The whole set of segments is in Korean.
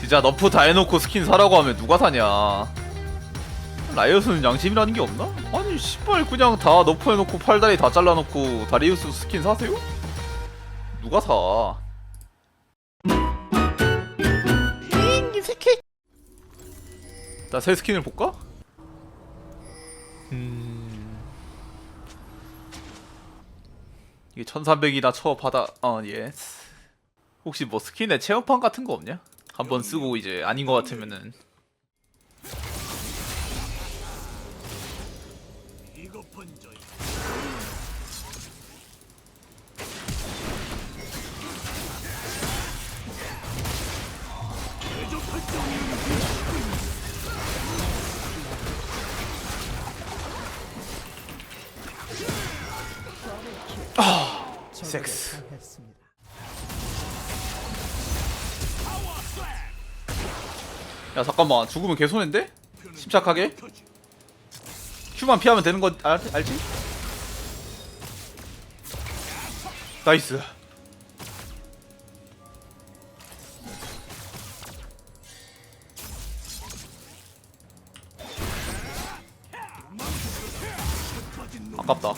진짜 너프 다 해놓고 스킨 사라고 하면 누가 사냐 라이엇은 양심이라는 게 없나? 아니 씨발 그냥 다 너프 해놓고 팔다리 다 잘라놓고 다리우스 스킨 사세요? 누가 사? 이 새끼 나새 스킨을 볼까? 음... 이게 1300이나 쳐 받아 어 예스 혹시 뭐 스킨에 체험판 같은 거 없냐? 한번 쓰고 이제 아닌 거 같으면은. 섹스 야 잠깐만 죽으면 개손인데? 침착하게 큐만 피하면 되는 거 알, 알지? 나이스 아깝다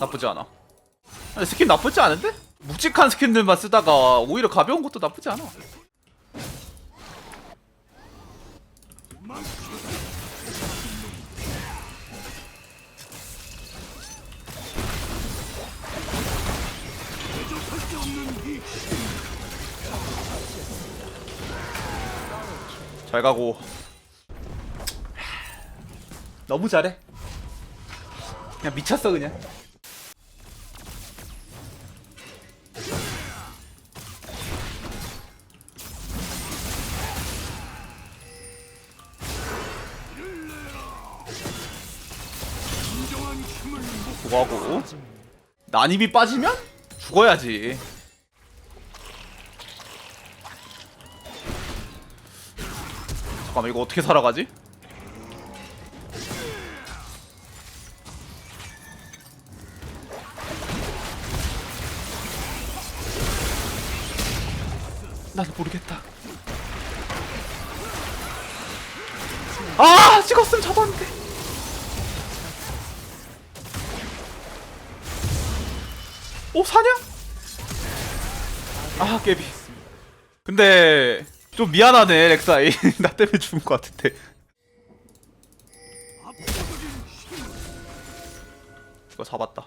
나쁘지 않아 스킨 나쁘지 않은데? 묵직한 스킨들만 쓰다가 오히려 가벼운 것도 나쁘지 않아. 잘 가고. 너무 잘해. 그냥 미쳤어 그냥 난입이 빠지면 죽어야지 잠깐만 이거 어떻게 살아가지? 좀 미안하네 렉사이. 나 때문에 죽은 것 같은데. 이거 잡았다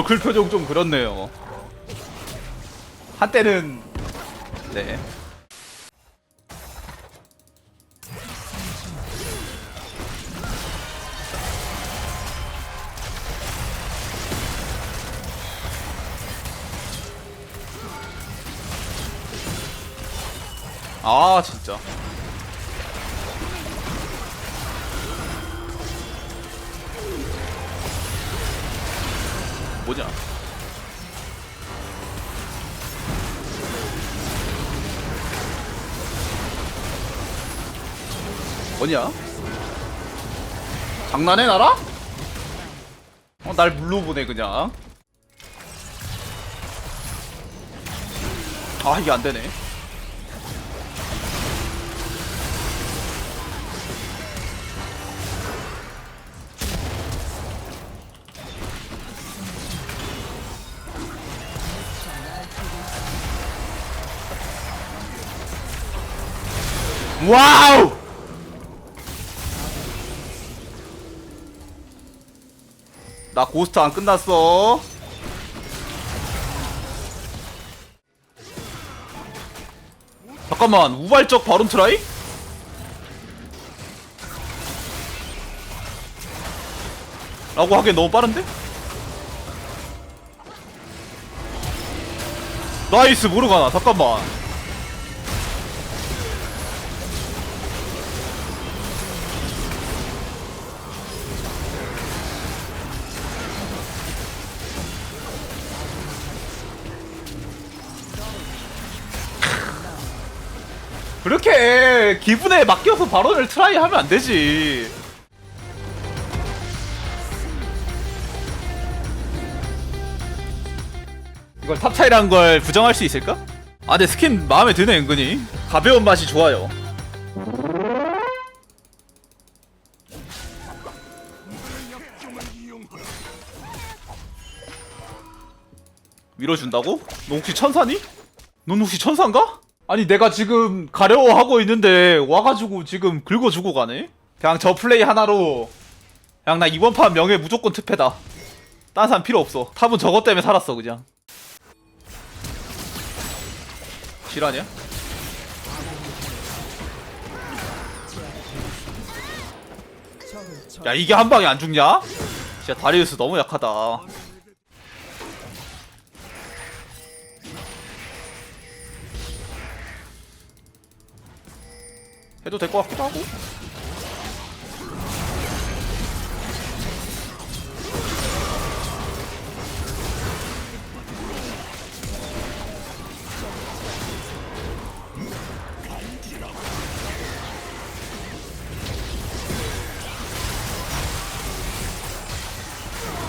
얼굴 표정 좀 그렇네요. 한때는 네. 아 진짜 뭐냐? 뭐냐? 장난해 나라? 어, 날 물러보내 그냥. 아 이게 안 되네 와우! 나 고스트 안 끝났어. 잠깐만 우발적 바론 트라이? 라고 하기엔 너무 빠른데? 나이스 모르가나 잠깐만 기분에 맡겨서 발언을 트라이 하면 안 되지. 이걸 탑 차이라는 걸 부정할 수 있을까? 아, 근데 스킨 마음에 드네, 은근히. 가벼운 맛이 좋아요. 밀어준다고? 너 혹시 천사니? 넌 혹시 천사인가? 아니 내가 지금 가려워하고 있는데 와가지고 지금 긁어주고 가네? 그냥 저 플레이 하나로 그냥 나 이번 판 명예 무조건 특패다 딴 사람 필요 없어 탑은 저것 때문에 살았어 그냥 실화냐? 야 이게 한 방에 안 죽냐? 진짜 다리우스 너무 약하다 해도 될 것 같기도 하고.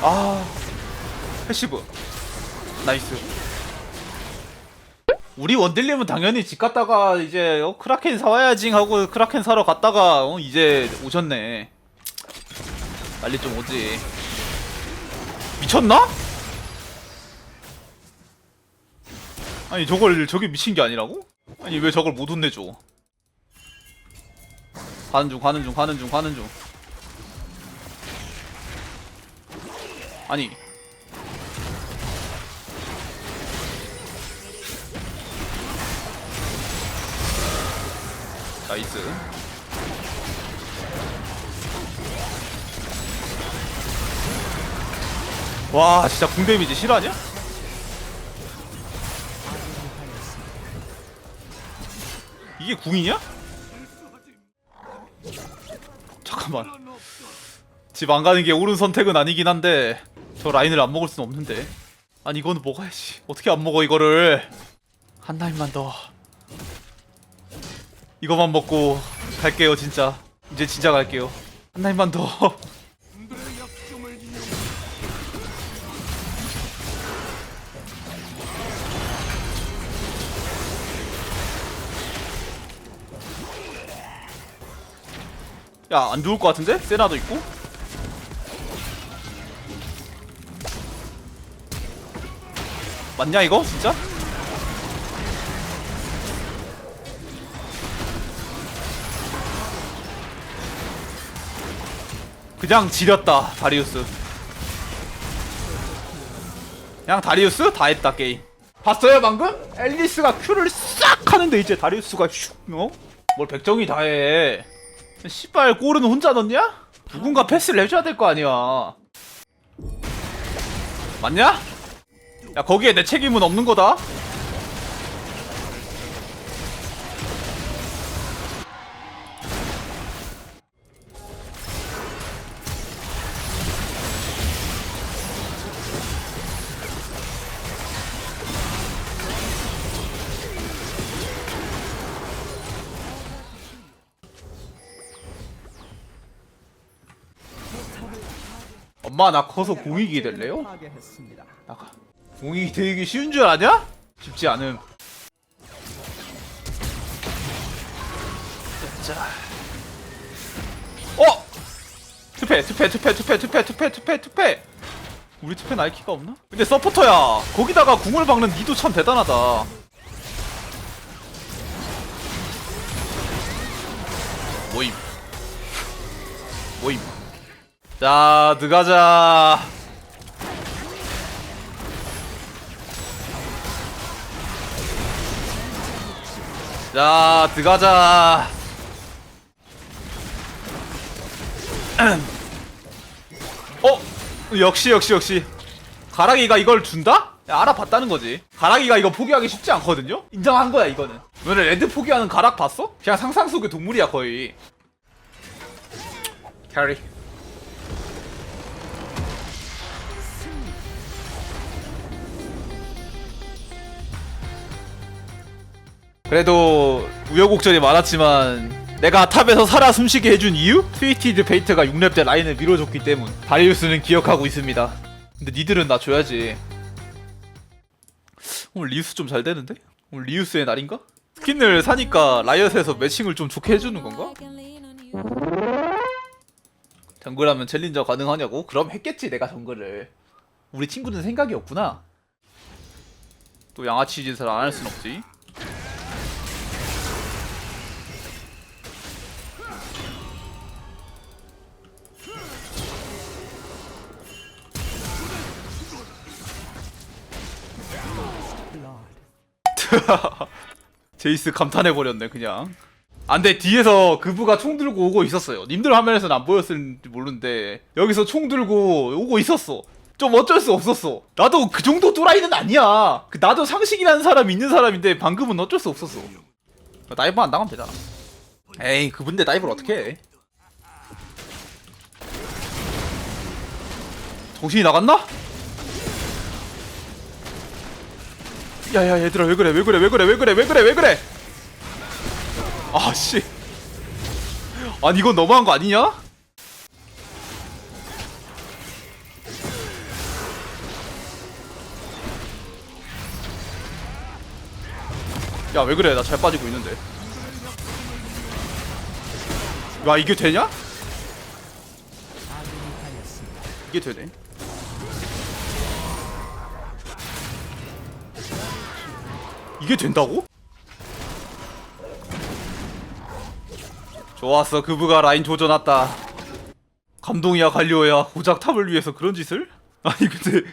아 패시브. 나이스 우리 원딜님은 당연히 집 갔다가 이제 어, 크라켄 사와야지 하고 크라켄 사러 갔다가 어, 이제 오셨네 빨리 좀 오지 미쳤나? 아니 저걸 저게 미친 게 아니라고? 아니 왜 저걸 못 혼내줘 가는 중 가는 중 가는 중 가는 중 아니 나이스. 와 진짜 궁 데미지 실화냐? 이게 궁이냐? 잠깐만. 집 안 가는 게 옳은 선택은 아니긴 한데 저 라인을 안 먹을 순 없는데. 아니 이거는 먹어야지. 어떻게 안 먹어 이거를? 한 라인만 더 이거만 먹고 갈게요 진짜 이제 진짜 갈게요 한 라인만 더 야, 안 죽을 것 같은데? 세나도 있고? 맞냐, 이거? 진짜? 그냥 지렸다, 다리우스. 그냥 다리우스? 다 했다, 게임. 봤어요, 방금? 앨리스가 큐를 싹 하는데 이제 다리우스가 슉, 어? 뭘 백정이 다 해. 씨발 골은 혼자 넣냐? 누군가 패스를 해줘야 될 거 아니야. 맞냐? 야 거기에 내 책임은 없는 거다. 엄마 나 커서 공익이 될래요? 나가. 공익이 되기 쉬운 줄 아냐? 쉽지 않음. 자. 어! 투패, 투패, 투패, 투패, 투패, 투패, 투패, 투패. 우리 투패 나이키가 없나? 근데 서포터야. 거기다가 궁을 박는 니도 참 대단하다. 모임. 모임. 자, 들어가자. 자 들어가자 어 역시 역시 역시 가락이가 이걸 준다? 야, 알아봤다는 거지 가락이가 이거 포기하기 쉽지 않거든요? 인정한 거야 이거는 너네 레드 포기하는 가락 봤어? 그냥 상상 속의 동물이야 거의 캐리 그래도 우여곡절이 많았지만 내가 탑에서 살아 숨쉬게 해준 이유? 스위티드 페이트가 6렙 때 라인을 밀어줬기 때문 다리우스는 기억하고 있습니다 근데 니들은 나 줘야지 오늘 리우스 좀 잘 되는데? 오늘 리우스의 날인가? 스킨을 사니까 라이엇에서 매칭을 좀 좋게 해주는 건가? 정글하면 챌린저 가능하냐고? 그럼 했겠지 내가 정글을 우리 친구는 생각이 없구나 또 양아치 짓을 안 할 순 없지 제이스 감탄해버렸네 그냥. 안돼 뒤에서 그부가 총 들고 오고 있었어요. 님들 화면에서는 안 보였을지 모르는데 여기서 총 들고 오고 있었어. 좀 어쩔 수 없었어. 나도 그 정도 또라이는 아니야. 그 나도 상식이라는 사람 있는 사람인데 방금은 어쩔 수 없었어. 나이브 안 당하면 되잖아. 에이 그분데 나이브를 어떻게 해? 정신이 나갔나? 야야 얘들아 왜 그래? 왜 그래? 왜 그래? 왜 그래? 왜 그래? 왜 그래? 아씨. 아니 이건 너무한 거 아니냐? 야 왜 그래? 나 잘 빠지고 있는데. 야 이게 되냐? 이게 되네 이게 된다고? 좋았어 그부가 라인 조져놨다 감동이야 갈리오야 고작 탑을 위해서 그런 짓을? 아니 근데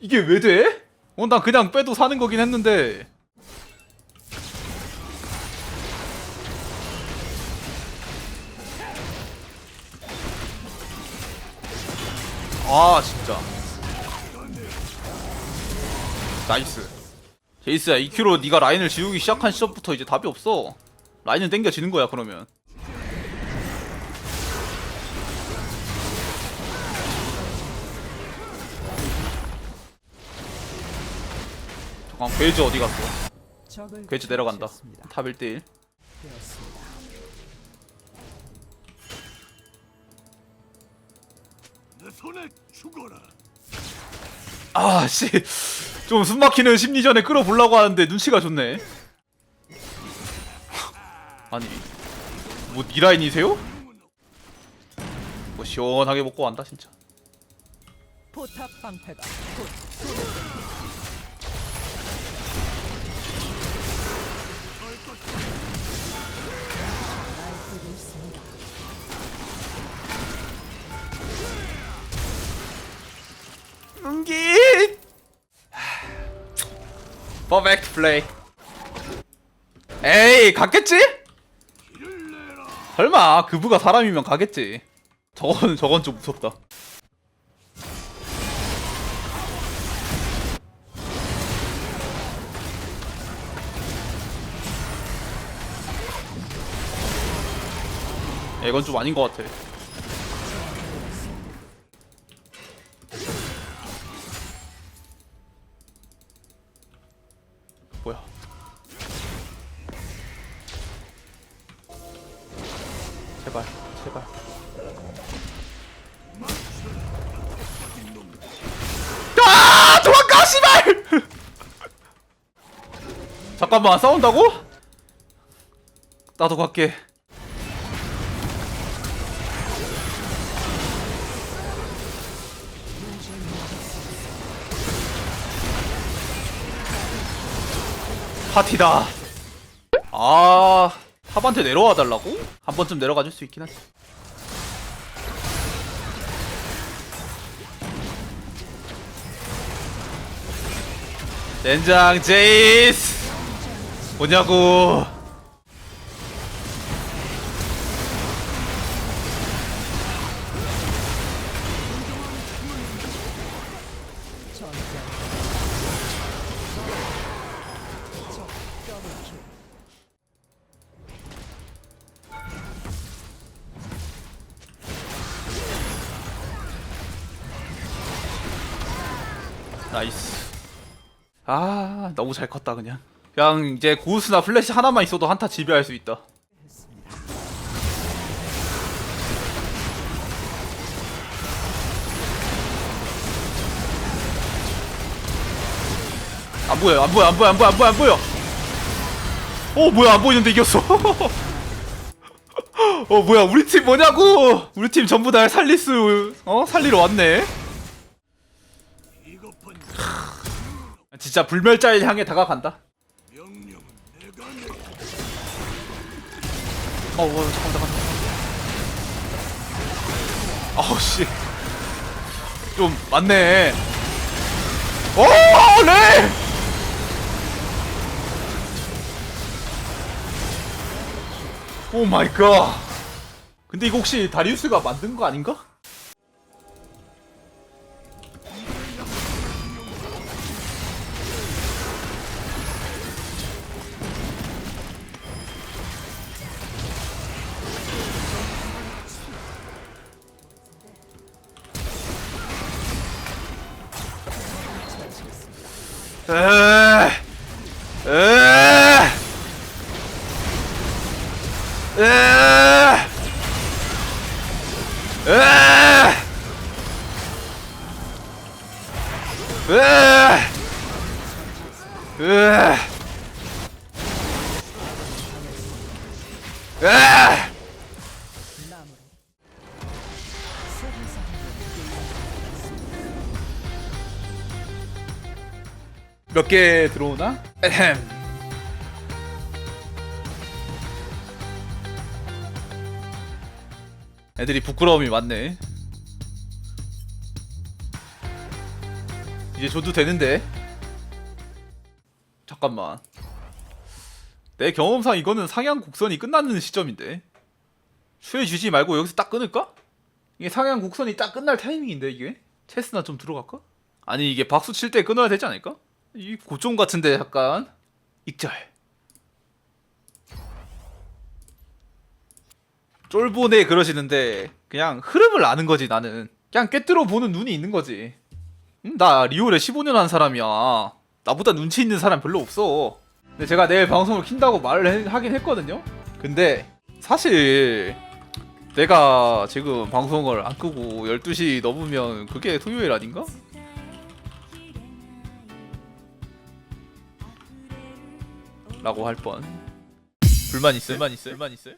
이게 왜 돼? 어 난 그냥 빼도 사는 거긴 했는데 아 진짜 나이스 제이스야 2큐로 네가 라인을 지우기 시작한 시점부터 이제 답이 없어. 라인은 땡겨지는 거야 그러면. 잠깐 괴즈 어디 갔어? 괴즈 내려간다. 탑 1대1 내 손에 죽어라. 아씨 좀 숨막히는 심리전에 끌어보려고 하는데 눈치가 좋네. 아니 뭐 니라인이세요? 뭐 시원하게 먹고 간다 진짜. 포탑 방패가 곧 응기 퍼펙트 플레이. 에이 갔겠지? 설마 그부가 사람이면 가겠지? 저건 저건 좀 무섭다. 야, 이건 좀 아닌 것 같아 잠깐만, 싸운다고? 나도 갈게. 파티다. 아, 탑한테 내려와 달라고? 한 번쯤 내려가 줄 수 있긴 하지. 젠장 제이스 뭐냐고. 나이스. 아 너무 잘 컸다 그냥. 그냥 이제 고우스나 플래시 하나만 있어도 한타 지배할 수 있다. 안 보여 안 보여 안 보여 안 보여 안 보여 안 보여. 어 뭐야 안 보이는데 이겼어. 어 뭐야 우리 팀 뭐냐고. 우리 팀 전부 다 살리스 어 살리러 왔네. 진짜 불멸자를 향해 다가간다 어, 어 잠깐만 잠깐만 아우 씨좀 맞네 오 네! 오 마이 갓 근데 이거 혹시 다리우스가 만든 거 아닌가? 에, 에, 에, 에, 몇 개 들어오나? 에헴. 애들이 부끄러움이 많네. 이제 줘도 되는데. 잠깐만. 내 경험상 이거는 상향 곡선이 끝나는 시점인데. 추해 주지 말고 여기서 딱 끊을까? 이게 상향 곡선이 딱 끝날 타이밍인데 이게? 체스나 좀 들어갈까? 아니 이게 박수 칠 때 끊어야 되지 않을까? 이 고점 같은데 약간 익절. 쫄보네 그러시는데 그냥 흐름을 아는 거지 나는. 그냥 깨뜨려 보는 눈이 있는 거지. 응? 나 리올에 15년 한 사람이야. 나보다 눈치 있는 사람 별로 없어. 근데 제가 내일 방송을 킨다고 말을 해- 하긴 했거든요. 근데 사실 내가 지금 방송을 안 끄고 12시 넘으면 그게 토요일 아닌가? 라고 할 뻔. 불만 있어요? 불만 있어요? 불만 있어요?